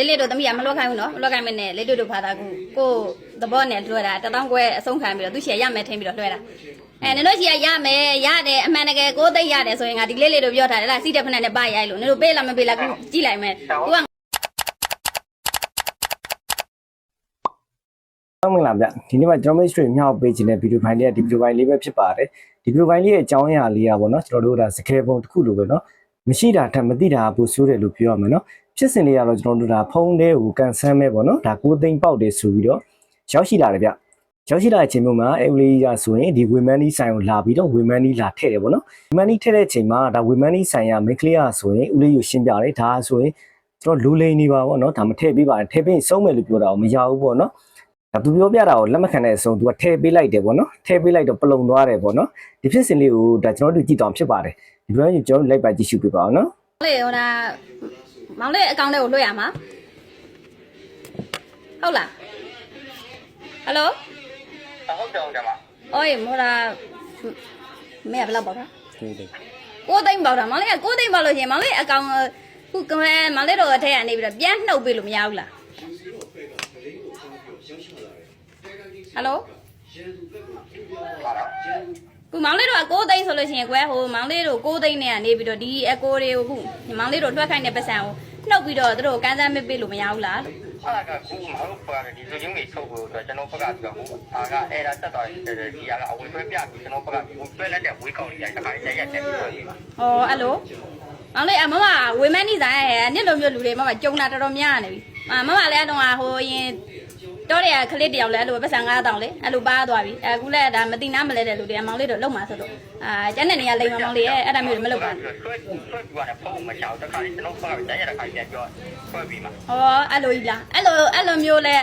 လေးလေးတို့သမီးကမလွတ်ခိုင်းဘူးနော်မလွတ်ခိုင်းမနဲ့လေးတို့တို့ဖာတာကူကိုသဘောနဲ့လွှဲတာတတောင်းခွဲအဆုံးခံပြီးတော့သူရှီရမယ်ထင်ပြီးတော့လွှဲတာအဲနင်တို့ရှီရရမယ်ရတယ်အမှန်တကယ်ကိုသိရတယ်ဆိုရင်ငါဒီလေးလေးတို့ပြောထားတယ်လားစီးတဲ့ဖက်နဲ့ပါရိုက်လို့နင်တို့ပေးလားမပေးလားကူကြည့်လိုက်မယ်ကိုက ဟုတ်မင်္ဂလာဗျဒီနေ့မှာကျွန်တော်တို့ history မြောက်ပေးခြင်းတဲ့ဗီဒီယိုဖိုင်လေးကဒီဗီဒီယိုဖိုင်လေးပဲဖြစ်ပါတယ်ဒီဗီဒီယိုဖိုင်လေးရဲ့အကြောင်းအရာလေးကပေါ့နော်ကျွန်တော်တို့ကစကဲပုံတစ်ခုလိုပဲเนาะ မရှိတာထက်မသိတာပိုဆိုးတယ်လို့ပြောရမယ်နော်ဖြစ်စဉ်လေးကတော့ကျွန်တော်တို့ဒါဖုန်းထဲကိုကန်ဆန်းမဲ့ပေါ့နော်ဒါကိုသိမ့်ပေါက်တယ်ဆိုပြီးတော့ရောက်ရှိလာတယ်ဗျရောက်ရှိလာတဲ့အချိန်မျိုးမှာအင်္ဂလိပ်ရဆိုရင်ဒီဝီမန်နီဆိုင်ကိုလာပြီးတော့ဝီမန်နီလာထည့်တယ်ပေါ့နော်ဝီမန်နီထည့်တဲ့အချိန်မှာဒါဝီမန်နီဆိုင်ကမိန်ကလေးရဆိုရင်ဦးလေးကိုရှင်းပြတယ်ဒါဆိုရင်ကျွန်တော်လူလိန်နေပါပေါ့နော်ဒါမထည့်ပေးပါနဲ့ထည့်ပေးရင်ဆုံးမယ်လို့ပြောတာမရဘူးပေါ့နော် ဒါသူပြောပြတာကိုလက်မခံတဲ့အဆုံးသူကထည့်ပေးလိုက်တယ်ပေါ့နော်ထည့်ပေးလိုက်တော့ပလုံသွားတယ်ပေါ့နော်ဒီဖြစ်စဉ်လေးကိုဒါကျွန်တော်တို့ကြည့်တော့ဖြစ်ပါတယ်ဒီလိုမျိုးကျွန်တော်တို့လိုက်ပါကြည့်ရှုပြပါအောင်နော်လေဟိုဒါမောင်လေးအကောင့်ထဲကိုလွှဲရမှာဟုတ်လားဟယ်လိုဟုတ်တယ်ဟုတ်တယ်မအော်ဟိုဒါမဲဘယ်လောက်ပေါက်တာကိုသိန်းပေါက်တာမောင်လေးကကိုသိန်းပေါက်လို့ရှင်မောင်လေးအကောင့်ခုကမဲမောင်လေးတို့အထက်ကနေပြီးတော့ပြန်နှုတ်ပေးလို့မရဘူးလား ဟယ်လိုဟာတော့ခုမောင်လေးတို့က6သိန်းဆိုလို့ရှိရင်ကွယ်ဟိုမောင်လေးတို့6သိန်းနဲ့ကနေပြီးတော့ဒီအကိုတွေကိုခုမောင်လေးတို့တွက်ခိုင်းတဲ့ပတ်စံကိုနှုတ်ပြီးတော့သူတို့ကန်းစမ်းမပေးလို့မရဘူးလားလို့အားကကူမဟုတ်ပါဘူးဒီလူချင်းတွေထုတ်ဖို့အတွက်ကျွန်တော်ဘက်ကပြီးတော့ဟိုအားကအဲ့ဒါတက်သွားတယ်ဒီအားကအဝင်ဆွဲပြပြီးကျွန်တော်ဘက်ကပြီးဆွဲလက်တဲ့ဝေးကောင်းကြီးတိုင်းတစ်ခါရက်ရက်တက်ပြီးတော့ဒီမှာဟောအဲ့လိုမောင်လေးအမမဝေမန်းနေဆိုင်ရဲ့နှစ်လိုမျိုးလူတွေမမကြုံတာတော်တော်များနေပြီအမမလည်းအတော့ဟိုရင် တော့တဲ့ကလေးတယောက်လဲအဲ့လိုပတ်စံ9000လေအဲ့လိုပါသွားပြီအခုလည်းဒါမတိနာမလဲတဲ့လူတွေကမောင်လေးတို့လုံမှာဆိုတော့အာကျန်တဲ့နေရာလိမ်မောင်လေးရဲ့အဲ့ဒါမျိုးတွေမလုပ်ပါဘူးဆွဲဆွဲပြီးတော့ဖုန်းမချောက်တစ်ခါကျွန်တော်ဘက်ကရက်ရက်တစ်ခါပြန်ပြောဆွဲပြီးမှာဟောအဲ့လိုကြီးလားအဲ့လိုအဲ့လိုမျိုးလဲ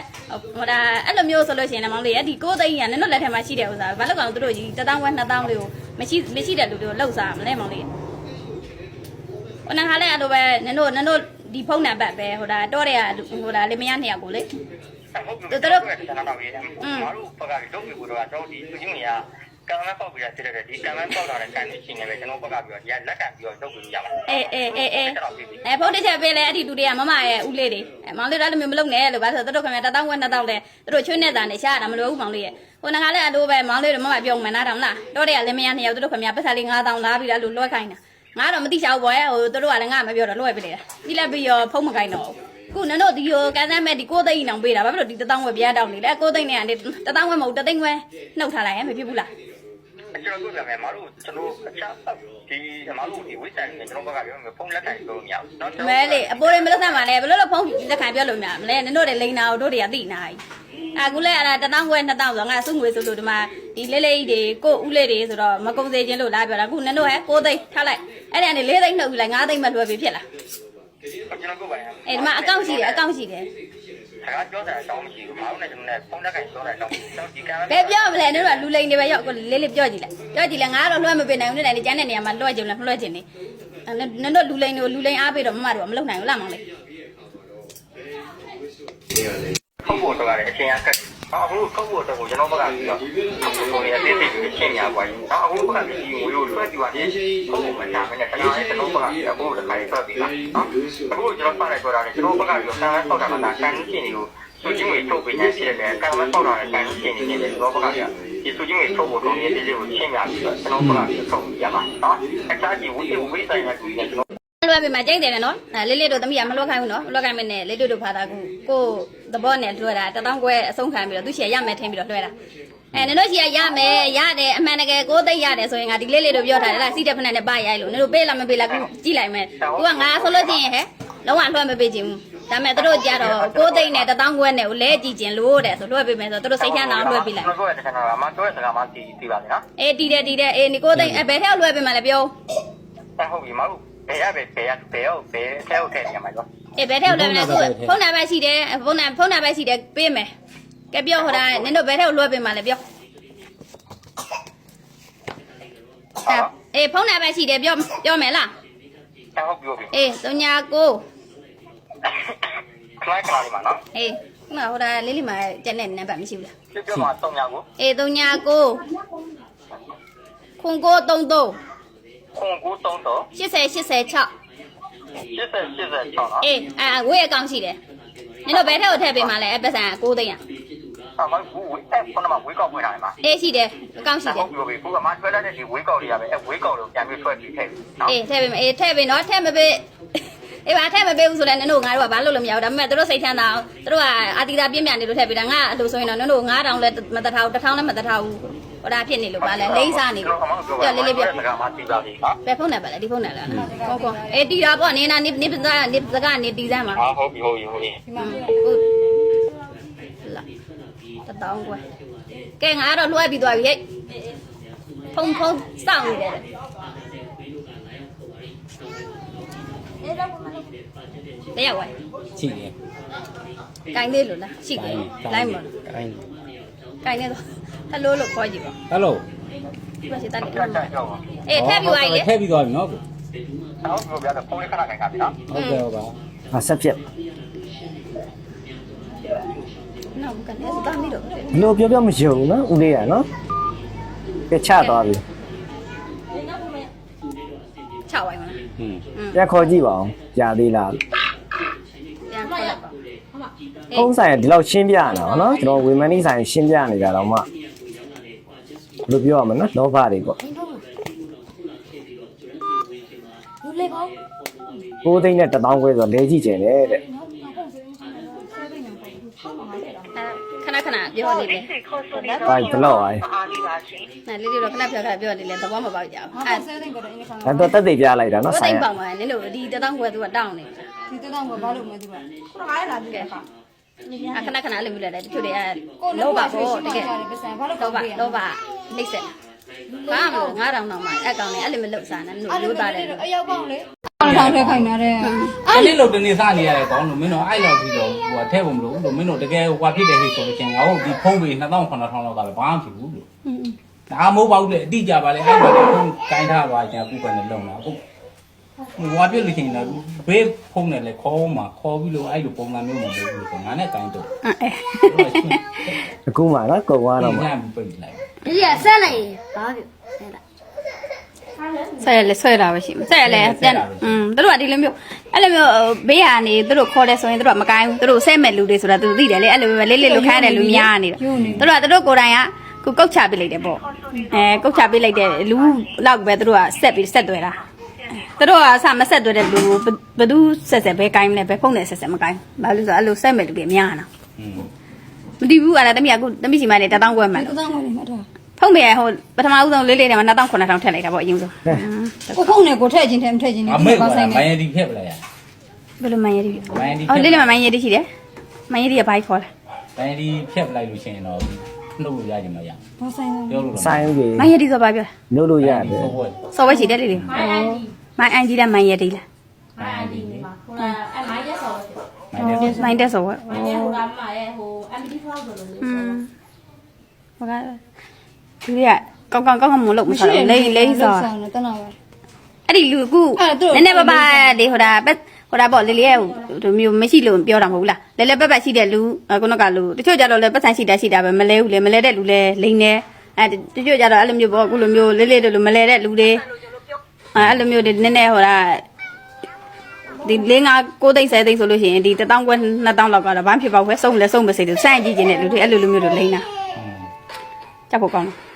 ဟိုဒါအဲ့လိုမျိုးဆိုလို့ရှိရင်လည်းမောင်လေးရဲ့ဒီကိုသိန်းကနင်တို့လက်ထက်မှာရှိတဲ့ဥစ္စာဘာလို့ကောင်တို့ကြီး1000ဝက်2000လေးကိုမရှိမရှိတဲ့လူတွေကိုလှုပ်စားမလဲမောင်လေးဟိုနားခါလဲအဲ့လိုပဲနင်တို့နင်တို့ဒီဖုန်းနံပါတ်ပဲဟိုဒါတော့တဲ့ဟိုဒါလေမယားနှစ်ယောက်ကိုလေဟု တ်တယ်တို့တို့ကျွန်တော်ရေးတယ်မတို့ဘက်ကပြီးတော့ပြီးတော့တော့ဒီလူချင်းတွေကကံမပေါက်ပြီးတော့တဲ့ဒီကံမပေါက်လာတဲ့ကံကြီးချင်းနေပဲကျွန်တော်ဘက်ကပြီးတော့ဒီကလက်ကပြီးတော့ထုတ်ပြီးရမှာအေးအေးအေးအေးအဲဖုန်းတစ်ချက်ပေးလဲအဲ့ဒီလူတွေကမမရဲ့ဦးလေးတွေအဲမောင်လေးတို့လည်းမလုပ်နဲ့လို့ဘာလို့ဆိုတော့တို့ခင်ဗျာ1000ဝက်2000လဲတို့ချွေးနေတာနဲ့ရှားတာမလိုဘူးမောင်လေးရဲ့ဟိုနားခါလဲအလိုပဲမောင်လေးတို့မမပြောမှန်းနားတောင်လားတော့တဲ့ကလည်းမယားနှစ်ယောက်တို့ခင်ဗျာပတ်စလေး9000လားပြီးတော့လူလွှဲခိုင်းတာငါတော့မသိချောက်ဘောရဲ့ဟိုတို့ကလည်းငါမပြောတော့လွှဲပေးလိုက်တာပြီးလက်ပြီးရောဖုန်းမကိုင်းတော့ ခုနင်တို့ဒီဟိုကန်ဆန်းမဲ့ဒီကိုသိန်းအောင်ပေးတာဘာဖြစ်လို့ဒီ1000ဝက်ပြားတောင်းနေလဲကိုသိန်းနဲ့ကနေ1000ဝက်မဟုတ်1000ဝက်နှုတ်ထားလိုက်ရင်မဖြစ်ဘူးလား ကျွန်တော်တို့ကလည်းမတို့ကျွန်တော်အခြားဒီမတို့ဒီဝိဆိုင်နဲ့ကျွန်တော်ဘက်ကပြောမယ်ဖုန်းလက်ကင်လို့မရဘူးเนาะ မဲလေအပိုးတွေမလုပ်သမ်းပါနဲ့ဘယ်လိုလဲဖုန်းလက်ခံပြောလို့များမလဲနင်တို့တွေလိန်နာကိုတို့တွေကသိနာကြီးအခုလဲအဲ့ဒါ1000ခွဲ2000ဆိုငါစုငွေဆိုလို့ဒီမှာဒီလေးလေးတွေကိုဦးလေးတွေဆိုတော့မကုန်စေခြင်းလို့လာပြောတာအခုနင်တို့ဟဲ့6သိန်းထားလိုက်အဲ့ဒါကနေ4သိန်းနှုတ်ယူလိုက်5သိန်းမှလွှဲပြီးဖြစ်လား ကျွန်တော်တို့ပါရင်အဲ့ဒီမှာအကောင့်ရှိတယ်အကောင့်ရှိတယ်စကားပြောတာတောင်းမရှိဘူးမတို့နဲ့ကျွန်တော်နဲ့ဖုန်းလက်ကင်ပြောတာတောင်းကျွန်တော်ဒီကံဘယ်ပြောမလဲနင်တို့ကလူလိန်တွေပဲရောက်ကိုလေးလေးပြောကြည့်လိုက်ပြောကြည့်လိုက်ငါကတော့လွှဲမပေးနိုင်ဘူးနဲ့တိုင်ကျန်တဲ့နေရာမှာလွှဲကြည့်လားမလွှဲချင်နေနင်တို့လူလိန်တွေကိုလူလိန်အားပေးတော့မမတို့ကမလုပ်နိုင်ဘူးလားမောင်လေးဖုန်းပေါ်တော့လည်းအချင်းအကက် အခုဖုန်းပေါ်တော့ကျွန်တော်ဘက်ကပြီးတော့ပုံရတဲ့တိတိရှင်းညာပွားရင်နောက်အခုဘက်ကဒီငွေကိုဆွဲပြီးသွားတယ်ဖုန်းပေါ်မှာဒါမှလည်းတနားကျွန်တော်ဘက်ကပြီးအခုတခါရေးဆွဲပြီးလားနော်အခုကျွန်တော်ပတ်လိုက်ပြောတာလေကျွန်တော်ဘက်ကပြီးတော့ဆန်းဆောက်တာမှဒါကန်ချင်းတွေကိုသူချင်းတွေထုတ်ပေးနေရှိတယ်ကံမဆောက်တာလည်းကန်ချင်းနေတယ်ကျွန်တော်ဘက်ကပြီးဒီသူချင်းတွေထုတ်ဖို့တော့မြေလေးကိုရှင်းပြပြီးတော့ကျွန်တော်ဘက်ကပြီးထုတ်ရမှာနော်အခြားဒီဝိသေဝိဆိုင်ရာကိုကျွန်တော် လွှဲပေးမှာကြိတ်တယ်နော်အဲလေးလေးတို့သမီးကမလွှဲခိုင်းဘူးနော်မလွှဲခိုင်းမနဲ့လေးတို့တို့ဖာတာကူကိုသဘောနဲ့လွှဲတာတတောင်းခွဲအဆုံးခံပြီးတော့သူရှီရမယ်ထင်ပြီးတော့လွှဲတာအဲနင်တို့ရှီရရမယ်ရတယ်အမှန်တကယ်ကိုသိရတယ်ဆိုရင်ငါဒီလေးလေးတို့ပြောထားတယ်လားစီးတဲ့ဖက်နဲ့ပါရိုက်လို့နင်တို့ပေးလားမပေးလားကူကြည့်လိုက်မယ်ကူကငါဆိုလို့ချင်းဟဲ့လုံးဝလွှဲမပေးချင်ဘူးဒါမဲ့တို့ကြတော့ကိုသိနဲ့တတောင်းခွဲနဲ့ကိုလဲကြည့်ခြင်းလို့တဲ့ဆိုလွှဲပေးမယ်ဆိုတို့စိတ်ချမ်းသာအောင်လွှဲပေးလိုက်ကျွန်တော်ကတခါတော့အမတော့စကားမှတီးတီးပါလေနော်အေးတီးတယ်တီးတယ်အေးနီကိုသိအဲဘယ်ထက်လွှဲပေးမှလဲပြောဟုတ်ပြီမဟုတ် ဘယ်ရပဲဘယ်ရဘယ်ရောက်ဘယ်ထဲဟုတ်ထဲနေမှာတော့အေးဘယ်ထက်လွှဲမလဲကူဖုန်းနံပါတ်ရှိတယ်ဖုန်းနံဖုန်းနံပါတ်ရှိတယ်ပေးမယ်ကဲပြောဟိုဒါနင်တို့ဘယ်ထက်လွှဲပေးမှလဲပြောဟုတ်အေးဖုန်းနံပါတ်ရှိတယ်ပြောပြောမယ်လားဟုတ်ပြောပြီအေး39ကိုခလိုက်ခလာလေးမှာနော်အေးဒီမှာဟိုဒါလေးလေးမှာကျန်တဲ့နံပါတ်မရှိဘူးလားပြပြမှာ3ညကိုအေး39ခွန်ကို33 ခွန်ကို3တော့80 86 80 86နော်အေးအာဝေးအကောင့်ရှိတယ်နင်တို့ဘယ်ထက်ကိုထည့်ပေးမှလဲအဲ့ပတ်စံ9သိန်းอ่ะဟာမဟုတ်ဘူးအဲ့ခုနကဝေးကောက်ဝင်လာတယ်မှာအေးရှိတယ်အကောင့်ရှိတယ်ဟုတ်ပြီခုကမှထွက်လာတဲ့ဒီဝေးကောက်တွေကပဲအဲ့ဝေးကောက်တွေကိုပြန်ပြီးထွက်ပြီးထည့်နော်အေးထည့်ပေးမယ်အေးထည့်ပေးနော်ထည့်မပေး အေးပါထည့်မပေးဘူးဆိုလည်းနင်တို့ငါတို့ကဘာလို့လို့မရဘူးဒါပေမဲ့တို့စိတ်ချမ်းသာအောင်တို့ကအာတီတာပြင်းပြနေလို့ထည့်ပေးတာငါအဲ့လိုဆိုရင်တော့နင်တို့9000လဲမတထားဘူး1000လဲမတထားဘူးဟိုဒါဖြစ်နေလို့ပါလဲလိမ့်စားနေလို့ပြောလေးလေးပြောစကားမှသိပါပြီဟာဘယ်ဖုန်းနဲ့ပဲလဲဒီဖုန်းနဲ့လားဟုတ်ကောအေးတီတာပေါ့နေနာနေနေပစနေစကနေတီစမ်းပါဟာဟုတ်ပြီဟုတ်ပြီဟုတ်ပြီဟုတ်လာတတောင်းကွယ်ကဲငါတော့လွှဲပြီးသွားပြီဟဲ့ဖုန်းဖုန်းစောင့်နေတယ် တရားဝိုင်းရှိတယ်ကိုင်းလေးလို့လားရှိတယ်လိုင်းမလို့ကိုင်းကိုင်းနေတော့ဟယ်လိုလို့ခေါ်ကြည့်ပါဟယ်လိုဒီမှာစီတက်နေကြာကြာကြောက်ပါအေးထည့်ပြီးသွားပြီလေထည့်ပြီးသွားပြီနော်ကိုဟုတ်ပြီဗျာဖုန်းလေးခဏခိုင်ခါပြီနော်ဟုတ်ကဲ့ဟုတ်ပါဟာဆက်ဖြစ်နောက်ကနေစတာမီတော့ဘလို့ပြောပြောမယုံဘူးနော်ဦးလေးရနော်ကဲချသွားပြီ 6ဝိုင်းမလား ဟွန်း อืม ပြန်ခေါ်ကြည့်ပါအောင်ကြာသေးလားပြန်ခေါ်လိုက်ပါဖုံးဆိုင်ကဒီလောက်ရှင်းပြနေတာနော်ကျွန်တော်ဝေမန်နီဆိုင်ရှင်းပြနေတာတော့မှဘယ်လိုပြောရမလဲနော်လောဘတွေပေါ့လူလေးကောကိုးသိန်းနဲ့1000ခွဲဆိုတော့လဲကြည့်ကျင်တယ်တဲ့ ပြောနေတယ်ဘာဘလောက်အိုင်းနားလေးလေးတော့ခဏပြောခဏပြောနေလေသဘောမပေါက်ကြဘူးအဲဒါတော့တက်သေးပြလိုက်တာနော်တော့ဆိုင်တိတ်ကပေါက်မှာနင်တို့ဒီတထောင်ခွဲသူကတောင်းနေဒီတောင်းကဘာလို့မသိဘူးခုနကလည်းလာပြီခါအခဏခဏလေးမြလဲတချို့တွေကကိုလောဘပေါ့တကယ်ပစံဘာလို့လောဘကောက်ပေးရလောဘနှိမ့်ဆက်ဘာမှမလို့9000တောင်မှအဲ့ကောင်လေးအဲ့လိုမလုပ်စားနဲ့နင်တို့ရိုးသားတယ်အရောက်ပေါင်းလေ ထောင်ထဲခိုင်နေတယ်အဲ့ဒီလိုတနေ့စားနေရတယ်ကောင်းလို့မင်းတို့အဲ့လောက်ပြီးတော့ဟိုကထဲဖို့မလို့လို့မင်းတို့တကယ်ဟိုကဖြစ်တဲ့ဟိဆိုလို့ချင်းငါတို့ဒီဖုန်းပေ2900လောက်ကလည်းဘာမှဖြစ်ဘူးလို့ဒါမိုးပေါက်လေအတိကြပါလေအဲ့ဒါလည်းဖုန်းကိုင်းထားပါချင်အခုပဲနဲ့လုံတာဟုတ်ဟိုဝါပြလို့ချင်းတော့ဘေးဖုန်းနဲ့လည်းခေါ်မှခေါ်ပြီးလို့အဲ့လိုပုံစံမျိုးမလုပ်ဘူးဆိုငါနဲ့ကိုင်းတော့အခုမှနော်ကုန်သွားတော့မှညပြီးပိတ်လိုက်ဒီကဆက်လိုက်ရင်ဘာဖြစ်လဲလား ဆက်ရလဲဆွဲတာပဲရှိမှာဆက်ရလဲပြန်อืมတို့ကဒီလိုမျိုးအဲ့လိုမျိုးဘေးကနေတို့ခေါ်တယ်ဆိုရင်တို့ကမကိုင်းဘူးတို့ဆက်မဲ့လူတွေဆိုတာသူသိတယ်လေအဲ့လိုပဲလေးလေးလူခိုင်းတယ်လူများနေတော့တို့ကတို့ကိုယ်တိုင်ကကိုကုတ်ချပေးလိုက်တယ်ပေါ့အဲကုတ်ချပေးလိုက်တဲ့လူလောက်ပဲတို့ကဆက်ပြီးဆက်သွဲတာတို့ကအစမဆက်သွဲတဲ့လူဘသူဆက်ဆက်ပဲကိုင်းမလဲပဲဖုန်းနဲ့ဆက်ဆက်မကိုင်းဘာလို့ဆိုအဲ့လိုဆက်မဲ့လူတွေများနာမတည်ဘူးအဲ့ဒါတမီးကအခုတမီးစီမနဲ့တပေါင်းဝက်မှာတပေါင်းဝက်မှာတော့ ဖုန်းမေဟိုပထမဦးဆုံးလေးလေးနဲ့မှ2900ထည့်လိုက်တာပေါ့အရင်ဆုံးကိုဖုန်းနဲ့ကိုထည့်ခြင်းထဲမထည့်ခြင်းနဲ့အမေကဘာဆိုင်မိုနေင်းဒီဖက်ပလိုက်ရဘယ်လိုမှန်ရည်မိုင်းဒီအော်လေးလေးမှမှန်ရည်ရှိတယ်မှန်ရည်ကဘိုက်ခေါ်တယ်မိုင်းဒီဖက်ပလိုက်လို့ရှိရင်တော့နှုတ်လို့ရကြမှာရဘာဆိုင်နေပြောလို့တော့ဆိုင်ကြီးမှန်ရည်ဆိုပါပြောလို့လို့ရတယ်ဟုတ်ဟုတ်စော်ဝဲရှိတယ်လေးလေးမိုင်းအန်ကြီးလားမှန်ရည်လားမိုင်းဒီဟိုလားအမိုင်းရက်ဆော်မိုင်းဒီမိုင်းတက်စော်ဝဲဟိုကမှရဲ့ဟို MPT file ဆိုလို့လေอืมဘာက သူကကောင်းကောင်းကောင်းကောင်းမလုပ်မစားလိမ့်လိမ့်စော်ဆိုင်နေတနာပဲအဲ့ဒီလူကူနည်းနည်းပါးပါလေဟိုဒါပက်ဟိုဒါပေါ့လေးလေးရဲ့ဒီမျိုးမရှိလို့ပြောတာမဟုတ်လားလဲလဲပက်ပက်ရှိတဲ့လူခုနကလူတချို့ကြတော့လဲပတ်ဆန်ရှိတာရှိတာပဲမလဲဘူးလေမလဲတဲ့လူလဲလိမ့်နေအဲတချို့ကြတော့အဲ့လိုမျိုးပေါ့အခုလိုမျိုးလေးလေးတို့လိုမလဲတဲ့လူတွေအဲ့လိုမျိုးတွေနည်းနည်းဟိုဒါဒီလေးငါကိုသိန်း10သိန်းဆိုလို့ရှိရင်ဒီ1000ခွဲ2000လောက်ကတော့ဘာဖြစ်ပါ့ခွဲစုံလဲစုံမစိတယ်စမ်းကြည့်ခြင်းတဲ့လူတွေအဲ့လိုလိုမျိုးတွေလိမ့်တာကြောက်ဖို့ကောင်းတယ်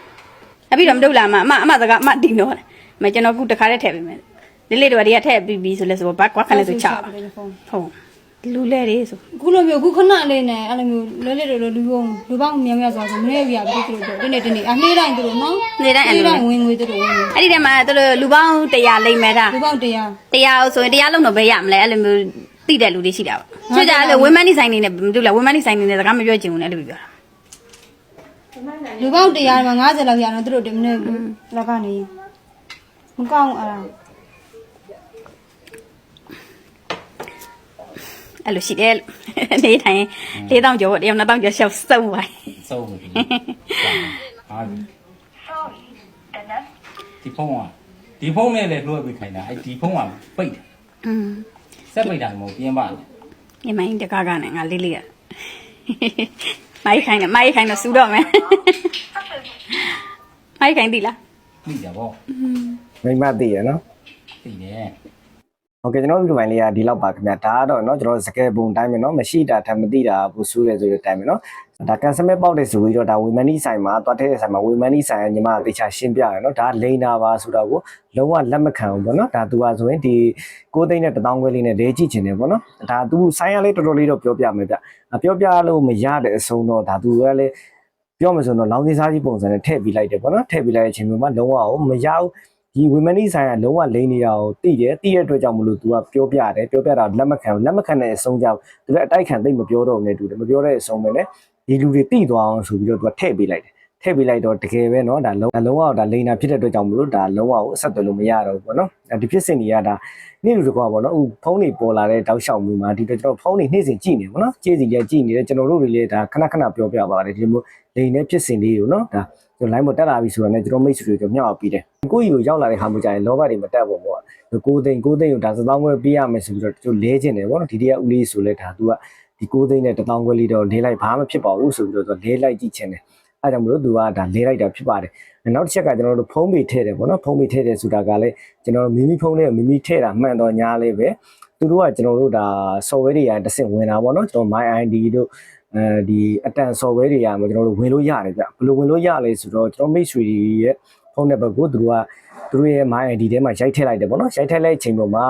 အပြီးတော့မတို့လာမအမအမစကားအမတင်တော့တယ်မကျွန်တော်ခုတခါတည်းထည့်ပေးမယ်လေးလေးတို့ကဒီကထည့်ပြီးပြီဆိုလဲဆိုဘာကွာခနဲ့ဆိုချပါဟုတ်လူလဲတွေဆိုခုလိုမျိုးခုခဏလေးနဲ့အဲ့လိုမျိုးလဲလဲတို့လူပေါင်းလူပေါင်းများများဆိုတော့မနေ့ကပြပြီးတို့ဒီနေ့ဒီနေ့အနှေးတိုင်းတို့နော်နေတိုင်းအဲ့နေ့လိုတိုင်းဝင်ငွေတို့ဝင်ငွေအဲ့ဒီထဲမှာတို့လူပေါင်း100လိမ့်မယ်ဒါလူပေါင်းတရားတရားဆိုရင်တရားလုံးတော့ပဲရမလဲအဲ့လိုမျိုးသိတဲ့လူတွေရှိတာပေါ့ချွတ်ကြအဲ့လိုဝင်းမန်းဒီဆိုင်နေနဲ့မတို့လားဝင်းမန်းဒီဆိုင်နေနဲ့စကားမပြောချင်ဘူးနဲ့အဲ့လိုပြောတာ လူပေါင်းတရားမှာ90လောက်ရအောင်တို့ဒီမနေ့လောက်ကနေမကောင်းအဲ့ဒါအဲ့လိုရှိတယ်လို့နေတိုင်း4000ကျော်ပေါ့တရား2000ကျော်ရှောက်စုံပါစုံပြီဟာဒီဖုန်းကဒီဖုန်းနဲ့လည်းလွှဲပေးခိုင်းတာအဲ့ဒီဖုန်းကပိတ်တယ်อืมဆက်ပိတ်တာမဟုတ်ပြင်းပါနဲ့ညီမင်းတကားကနဲ့ငါလေးလေးရ မိုက်ခိုင်းတယ်မိုက်ခိုင်းတော့စူတော့မယ်မိုက်ခိုင်းပြီလား သိကြပေါ့ မိမသိရနော် သိတယ် ဟုတ်ကဲ့ကျွန်တော်ဗီဒီယိုပိုင်းလေးကဒီလောက်ပါခင်ဗျာဒါကတော့เนาะကျွန်တော်စကယ်ပုံအတိုင်းပဲเนาะမရှိတာထပ်မသိတာဘူးဆိုရဲဆိုတဲ့အတိုင်းပဲเนาะ ဒါ cancel မဲ့ပေါက်တယ်ဆိုပြီးတော့ဒါ women ဆိုင်မှာတွားထည့်တဲ့ဆိုင်မှာ women ဆိုင်ကညီမအသေးချာရှင်းပြတယ်နော်ဒါလိန်နာပါဆိုတော့ကိုလုံးဝလက်မခံဘူးပေါ့နော်ဒါသူကဆိုရင်ဒီကိုသိန်းနဲ့တထောင်ခွဲလေးနဲ့လဲကြည့်ချင်တယ်ပေါ့နော်ဒါသူဆိုင်ရလေးတော်တော်လေးတော့ပြောပြမယ်ဗျပြောပြလို့မရတဲ့အဆုံးတော့ဒါသူကလည်းပြောမယ်ဆိုတော့လောင်းစင်းစားကြီးပုံစံနဲ့ထည့်ပြီးလိုက်တယ်ပေါ့နော်ထည့်ပြီးလိုက်တဲ့အချိန်မှာလုံးဝမရဘူးဒီဝီမန်နီဆိုင်ကလုံးဝလိမ့်နေရအောင်တိတယ်တိရတဲ့အတွက်ကြောင့်မလို့ तू ကပြောပြတယ်ပြောပြတာလက်မခံလက်မခံတဲ့အဆုံးကြောင့် तू လည်းအတိုက်ခံသိမ့်မပြောတော့ဘူးနဲ့ तू လည်းမပြောတဲ့အဆုံးပဲနဲ့ ဒီလူတွေသိသွားအောင်ဆိုပြီးတော့ तू ကထည့်ပေးလိုက်တယ်ထည့်ပေးလိုက်တော့တကယ်ပဲเนาะဒါလုံးလုံးဝဒါလိမ့်တာဖြစ်တဲ့အတွက်ကြောင့်မလို့ဒါလုံးဝကိုအဆက်အသွယ်လို့မရတော့ဘူးပေါ့နော်ဒီဖြစ်စဉ်တွေကဒါနေ့လူတကွာပေါ့နော်အခုဖုန်းတွေပေါ်လာတဲ့တောက်လျှောက်မှုမှာဒီတော့ကျွန်တော်ဖုန်းတွေနေ့စဉ်ကြည့်နေပေါ့နော်ကြည့်စီကြကြည့်နေတယ်ကျွန်တော်တို့တွေလည်းဒါခဏခဏပြောပြပါတယ်ဒီလိုမျိုးလိမ့်တဲ့ဖြစ်စဉ်လေးကိုနော်ဒါကျွန်တော် line ပေါ်တက်လာပြီဆိုတော့ねကျွန်တော်မိတ်ဆွေတွေကျွန်တော်မျှောက်ပြီးတယ်ကိုယ့်ကြီးကိုရောက်လာတဲ့ခါမှကြာရင်လောဘတွေမတက်ဘူးပေါ့ကိုသိန်းကိုသိန်းကိုဒါသသောင်းခွဲပေးရမယ်ဆိုပြီးတော့ကျွန်တော်လဲခြင်းတယ်ပေါ့နော်ဒီတည်းကဦးလေးဆိုလဲဒါ तू က ဒီကိုသိန်းနဲ့1000ခွဲလေးတော့လဲလိုက်ဘာမှဖြစ်ပါဘူးဆိုပြီးတော့သူလဲလိုက်ကြည့်ခြင်းတယ်အဲကြောင့်မလို့ तू ကဒါလဲလိုက်တာဖြစ်ပါတယ်နောက်တစ်ချက်ကကျွန်တော်တို့ဖုံးပေထည့်တယ်ပေါ့နော်ဖုံးပေထည့်တယ်ဆိုတာကလည်းကျွန်တော်မိမိဖုံးနဲ့မိမိထည့်တာမှန်တော့ညားလေးပဲသူတို့ကကျွန်တော်တို့ဒါ software တွေကတစ်ဆင့်ဝင်တာပေါ့နော်ကျွန်တော် my id တို့အဲဒီအတန် software တွေကမှကျွန်တော်တို့ဝင်လို့ရတယ်ဗျဘယ်လိုဝင်လို့ရလဲဆိုတော့ကျွန်တော်မိတ်ဆွေတွေရဲ့ဖုန်းနံပါတ်ကိုသူတို့ကသူတို့ရဲ့ my id ထဲမှာရိုက်ထည့်လိုက်တယ်ပေါ့နော်ရိုက်ထည့်လိုက်တဲ့အချိန်ပေါ်မှာ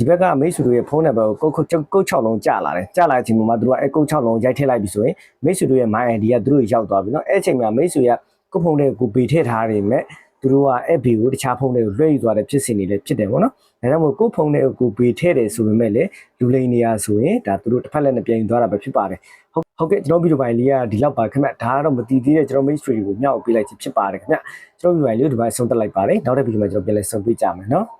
ဒီဘက်ကမိတ်ဆွေတို့ရဲ့ဖုန်းနံပါတ်ကိုကုတ်ကုတ်ကုတ်6လုံးကြာလာတယ်ကြာလာတဲ့အချိန်ပေါ်မှာသူတို့ကအဲကုတ်6လုံးရိုက်ထည့်လိုက်ပြီဆိုရင်မိတ်ဆွေတို့ရဲ့ my id ကသူတို့ရောက်သွားပြီနော်အဲ့အချိန်မှာမိတ်ဆွေကကိုယ့်ဖုန်းထဲကိုပေးထည့်ထားတယ်မဲ့သူတို့က FB ကိုတခြားဖုန်းတွေကိုလွှဲယူသွားတဲ့ဖြစ်စဉ်တွေလည်းဖြစ်တယ်ပေါ့နော်ဒါကြောင့်မို့ကိုယ့်ဖုန်းထဲကိုပေးထည့်တယ်ဆိုပေမဲ့လည်းလူလိန်နေရဆိုရင်ဒါသူတို့တစ်ဖက်လက်နဲ့ပြန်ယူသွားတာပဲဖြစ်ပါတယ်ဟုတ်ဟုတ်ကဲ့ကျွန်တော်ဗီဒီယိုပိုင်းလေးကဒီလောက်ပါခင်ဗျဒါကတော့မတည်သေးတဲ့ကျွန်တော် main story ကိုမျှဝေပေးလိုက်ခြင်းဖြစ်ပါတယ်ခင်ဗျကျွန်တော်ဗီဒီယိုပိုင်းလေးကိုဒီပိုင်းဆုံးသက်လိုက်ပါတယ်နောက်တဲ့ဗီဒီယိုမှာကျွန်တော်ပြန်လည်ဆုံတွေ့ကြမယ်နော်